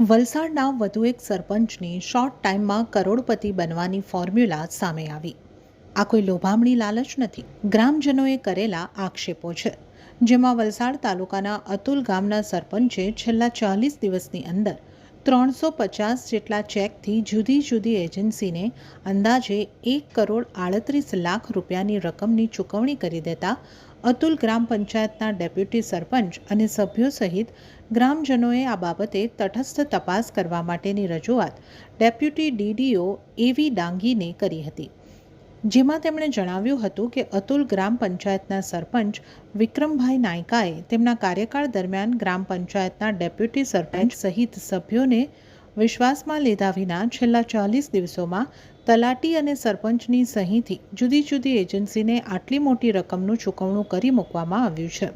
વલસાડના વધુ એક સરપંચની શોર્ટ ટાઈમમાં કરોડપતિ બનવાની ફોર્મ્યુલા સામે આવી. આ કોઈ લોભામણી લાલચ નથી. ગ્રામજનોએ કરેલા આક્ષેપો છે. જેમાં વલસાડ તાલુકાના અતુલ ગામના સરપંચે છેલ્લા ચાલીસ દિવસની અંદર ત્રણસો પચાસ જેટલા ચેકથી જુદી જુદી એજન્સીને અંદાજે એક કરોડ આડત્રીસ લાખ રૂપિયાની રકમની ચૂકવણી કરી દેતા અતુલ ગ્રામ પંચાયતના ડેપ્યુટી સરપંચ અને સભ્યો સહિત ગ્રામજનોએ આ બાબતે તટસ્થ તપાસ કરવા માટેની રજૂઆત ડેપ્યુટી ડીડીઓ એવી ડાંગીને કરી હતી. જેમાં તેમણે જણાવ્યું હતું કે અતુલ ગ્રામ પંચાયતના સરપંચ વિક્રમભાઈ નાયકાએ તેમના કાર્યકાળ દરમિયાન ગ્રામ પંચાયતના ડેપ્યુટી સરપંચ સહિત સભ્યોને વિશ્વાસમાં લીધા વિના છેલ્લા ચાલીસ દિવસોમાં તલાટી અને સરપંચની સહીથી જુદી જુદી એજન્સીને આટલી મોટી રકમનું ચૂકવણું કરી મૂકવામાં આવ્યું છે,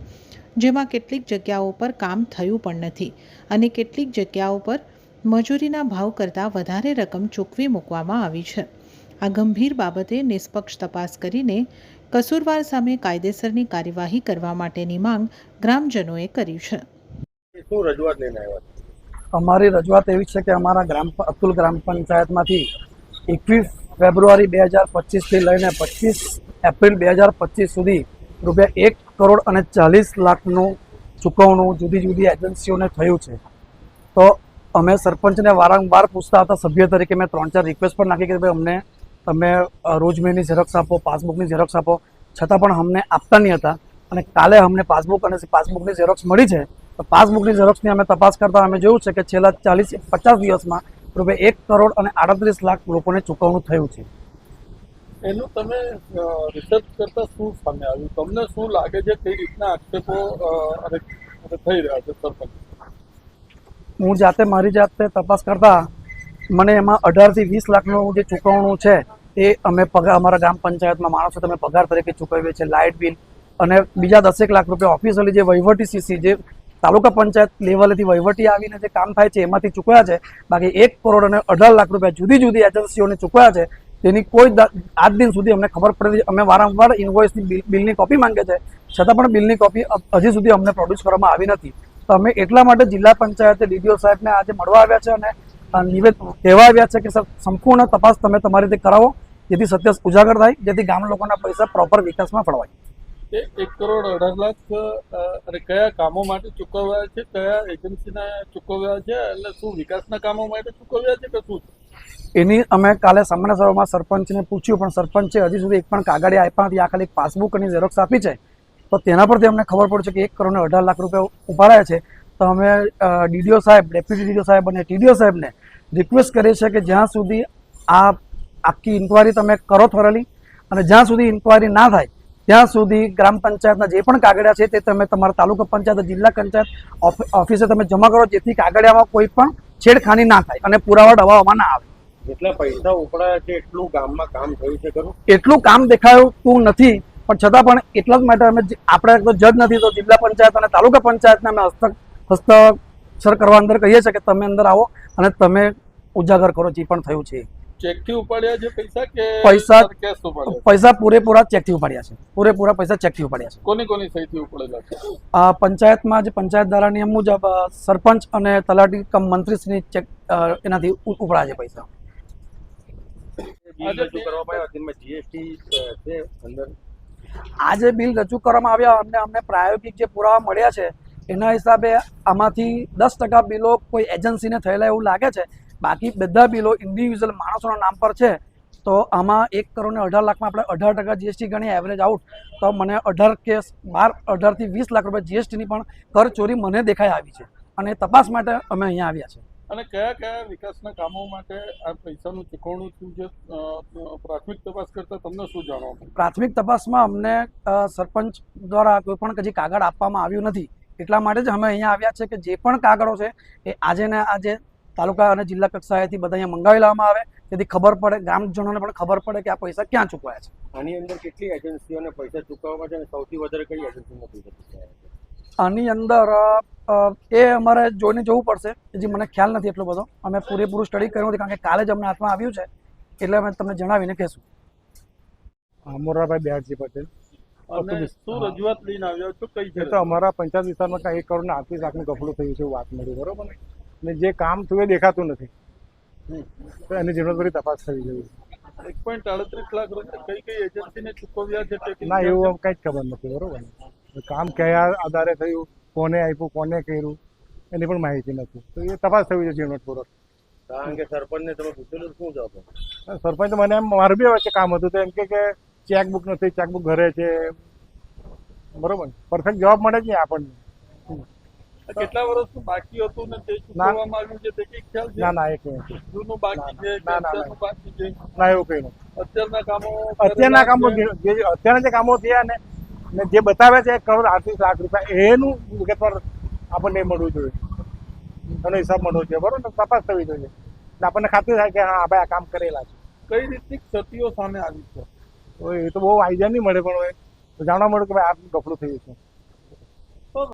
જેમાં કેટલીક જગ્યાઓ પર કામ થયું પણ નથી અને કેટલીક જગ્યાઓ પર મજૂરીના ભાવ કરતાં વધારે રકમ ચૂકવી મૂકવામાં આવી છે. આ ગંભીર બાબતે નિષ્પક્ષ તપાસ કરીને કસૂરવાર સામે કાયદેસરની કાર્યવાહી કરવા માટેની માંગ ગ્રામજનોએ કરી છે. શું રજૂઆત લઈને આવ્યા અમારી રજૂઆત એવી છે કે અમારા ગ્રામ અતુલ ગ્રામ પંચાયતમાંથી એકવીસ ફેબ્રુઆરી બે હજાર પચીસથી લઈને પચીસ એપ્રિલ બે હજાર પચીસ સુધી રૂપિયા એક કરોડ અને ચાલીસ લાખનું ચૂકવણું જુદી જુદી એજન્સીઓને થયું છે. તો અમે સરપંચને વારંવાર પૂછતા હતા સભ્ય તરીકે મેં ત્રણ ચાર રિક્વેસ્ટ પણ નાખી કે ભાઈ અમને તમે રોજમેની ઝેરોક્ષ આપો પાસબુકની ઝેરોક્ષ આપો. છતાં પણ અમને આપતા નહીં હતા. અને કાલે અમને પાસબુક અને પાસબુકની ઝેરોક્ષ મળી છે. તો પાસબુકની ઝેરોક્ષની અમે તપાસ કરતાં અમે જોયું છે કે છેલ્લા ચાલીસ પચાસ દિવસમાં રૂપિયા એક કરોડ અને આડત્રીસ લાખ લોકોને ચૂકવણું થયું છે. એનું તમે રિસર્ચ કરતા શું સામે આવ્યું? તમને શું લાગે છે કઈ રીતના આક્ષેપો થઈ રહ્યા છે સરપંચ? હું જાતે મારી જાતે તપાસ કરતા મને એમાં અઢારથી વીસ લાખનું જે ચૂકવણું છે, એ અમે પગાર, અમારા ગ્રામ પંચાયતમાં માણસો તમે પગાર તરીકે ચૂકવીએ છીએ, લાઇટ બિલ અને બીજા દસેક લાખ રૂપિયા ઓફિશિયલી જે વહીવટી સીસી, જે તાલુકા પંચાયત લેવલેથી વહીવટી આવીને જે કામ થાય છે, એમાંથી ચૂકવ્યા છે. બાકી એક કરોડ અને અઢાર લાખ રૂપિયા જુદી જુદી એજન્સીઓને ચૂકવ્યા છે. તેની કોઈ આજ દિન સુધી અમને ખબર પડતી. અમે વારંવાર ઇન્વોઇસની બિલ- બિલની કોપી માંગે છે છતાં પણ બિલની કોપી હજી સુધી અમને પ્રોડ્યુસ કરવામાં આવી નથી. તો અમે એટલા માટે જિલ્લા પંચાયતે ડીડીઓ સાહેબને આજે મળવા આવ્યા છે અને નિવેદ કહેવા આવ્યા છે કે સર સંપૂર્ણ તપાસ તમે તમારી રીતે કરાવો જેથી સત્ય ઉજાગર થાય જેથી ગામ લોકોના પૈસા પ્રોપર વિકાસમાં ફળવાય. એક કરોડ અઢાર લાખ અને કયા કામો માટે ચૂકવ્યા છે કયા એજન્સીને ચૂકવ્યા છે એટલે શું વિકાસના કામો માટે ચૂકવ્યા છે કે શું એની અમે કાલે સામાન્ય સભામાં સરપંચને પૂછ્યું પણ સરપંચે હજી સુધી એક પણ કાગળે આપ્યા નથી. આ ખાલી પાસબુક અને ઝેરોક્સ આપી છે. તો તેના પરથી અમને ખબર પડશે કે એક કરોડ અઢાર લાખ રૂપિયા ઉપાડ્યા છે. તો અમે ડીડીઓ સાહેબ ડેપ્યુટી ડીડીઓ સાહેબ અને ટીડીઓ સાહેબને રિક્વેસ્ટ કરીએ છીએ કે જ્યાં સુધી આ આખી ઇન્કવાયરી તમે કરો થોરલી અને જ્યાં સુધી ઇન્કવાયરી ના થાય ત્યાં સુધી ગ્રામ પંચાયતના જે પણ કાગળિયા છે તે તમે તમારા તાલુકા પંચાયત જિલ્લા પંચાયત ઓફ- ઓફિસે તમે જમા કરો જેથી કાગળિયામાં કોઈ પણ છેડખાની ના થાય અને પુરાવા દબાવવામાં ના આવે. જેટલા પૈસા ઉપડાયા છે એટલું ગામમાં કામ થયું છે ખરું? એટલું કામ દેખાયું નથી પણ છતાં પણ એટલા જ માટે અમે આપણે તો જજ નથી તો જિલ્લા પંચાયત અને તાલુકા પંચાયતને અમે હસ્તક હસ્તક્ષર કરવા અંદર કહીએ છીએ કે તમે અંદર આવો. અને તમે ઉજાગર કરો જે પણ થયું છે. ચેકથી ઉપાડ્યા છે પૈસા કે પૈસા- કેશ ઉપાડ્યા પૈસા પૂરેપૂરા ચેકથી ઉપાડ્યા છે. પૂરેપૂરા પૈસા ચેકથી ઉપાડ્યા છે. કોની કોની સહીથી ઉપડેલા છે? આ પંચાયતમાં જે પંચાયત ધારા નિયમ મુજબ સરપંચ અને તલાટી કમ મંત્રીશ્રીની ચેક એનાથી ઉ- છે પૈસા. બિલ રજૂ કરવા પડ્યા તેમાં જીએસટી છે અંદર. આ જે બિલ રજૂ કરવામાં આવ્યા અમને અમને પ્રાયોગિક જે પુરાવા મળ્યા છે એના હિસાબે આમાંથી દસ ટકા બિલો કોઈ એજન્સીને થયેલા એવું લાગે છે. બાકી બધા બિલો ઇન્ડિવિજ્યુઅલ માણસોના નામ પર છે. તો આમાં એક કરોડ ને અઢાર લાખમાં આપણે અઢાર ટકા જીએસટી ગણીએ એવરેજ આઉટ તો મને અઢાર કે બાર અઢારથી વીસ લાખ રૂપિયા જીએસટીની પણ કર ચોરી મને દેખાઈ આવી છે. અને તપાસ માટે અમે અહીંયા આવ્યા છીએ. અને કયા કયા વિકાસના કામો માટે આ પૈસાનું ચૂકવણું થયું છે? પ્રાથમિક તપાસ કરતા તમને શું જાણવા પ્રાથમિક તપાસમાં અમને સરપંચ દ્વારા કોઈ પણ હજી કાગળ આપવામાં આવ્યું નથી. એટલા માટે જ અમે અહીંયા આવ્યા છે કે જે પણ કાગળો છે એ આજે ને આજે તાલુકા અને જિલ્લા કક્ષાએથી બધા અહીંયા મંગાવી લેવામાં આવે. જેથી ખબર પડે ગ્રામજનોને પણ ખબર પડે કે આ પૈસા ક્યાં ચૂકવાયા છે. આની અંદર કેટલી એજન્સીઓને પૈસા ચૂકવવા છે અને સૌથી વધારે કઈ એજન્સીને પૈસા ચૂકવ્યા આની અંદર એ અમારે જોઈને જોવું પડશે જે મને ખ્યાલ નથી એટલો બધો. અમે પૂરેપૂરું સ્ટડી કર્યું નથી કારણ કે કાલે જ અમને હાથમાં આવ્યું છે. એટલે અમે તમને જણાવીને કહેશું. મોરાભાઈ બિહારજી પટેલ. અને શું રજૂઆત લઈને આવ્યા છો? કઈ છે તો અમારા પંચાયત વિસ્તારમાં કાંઈ એક કરોડ ને લાખનું ગફડું થયું છે વાત મળી બરોબર ને? ને જે કામ થયું એ દેખાતું નથી. એની જીર્ણોદ્વારી તપાસ થવી જોઈએ. એક પોઈન્ટ આડત્રીસ લાખ કઈ કઈ એજન્સીને ચૂકવ્યા છે ના એવું કંઈ જ ખબર નથી બરોબર કામ કયા આધારે થયું કોને આપ્યું કોને કર્યું એની પણ માહિતી નથી. તો એ તપાસ થવી જોઈએ ઝીણવટપૂર્વક કારણ કે સરપંચને તમે પૂછેલું શું જવાબ? સરપંચ મને એમ મારું બી વચ્ચે કામ હતું તો એમ કે કે ચેકબુક નથી ચેકબુક ઘરે છે. બરોબર. પરફેક્ટ જવાબ મળે છે આપણને. કેટલા વર્ષનું બાકી હતું ને તે ચૂકવવામાં આવ્યું છે તે કઈ ખ્યાલ છે? ના ના એક નથી જૂનું બાકી છે ના, ના. બાકી છે. ના એવું કઈ નથી. અત્યારના કામો અત્યારના કામો. જે અત્યારના જે કામો થયા ને ને જે બતાવે છે એક કરોડ આડત્રીસ લાખ રૂપિયા એનું વિગતવાર આપણને મળવું જોઈએ. એનો હિસાબ મળવો જોઈએ. બરોબર? તપાસ થવી જોઈએ. આપણને ખાતરી થાય કે હા ભાઈ આ કામ કરેલા છે. કઈ રીતની ક્ષતિઓ સામે આવી છે? તો એ તો બહુ આઈડિયા નહીં મળે પણ જાણવા મળ્યું કે ભાઈ આ ગફડું થયું છે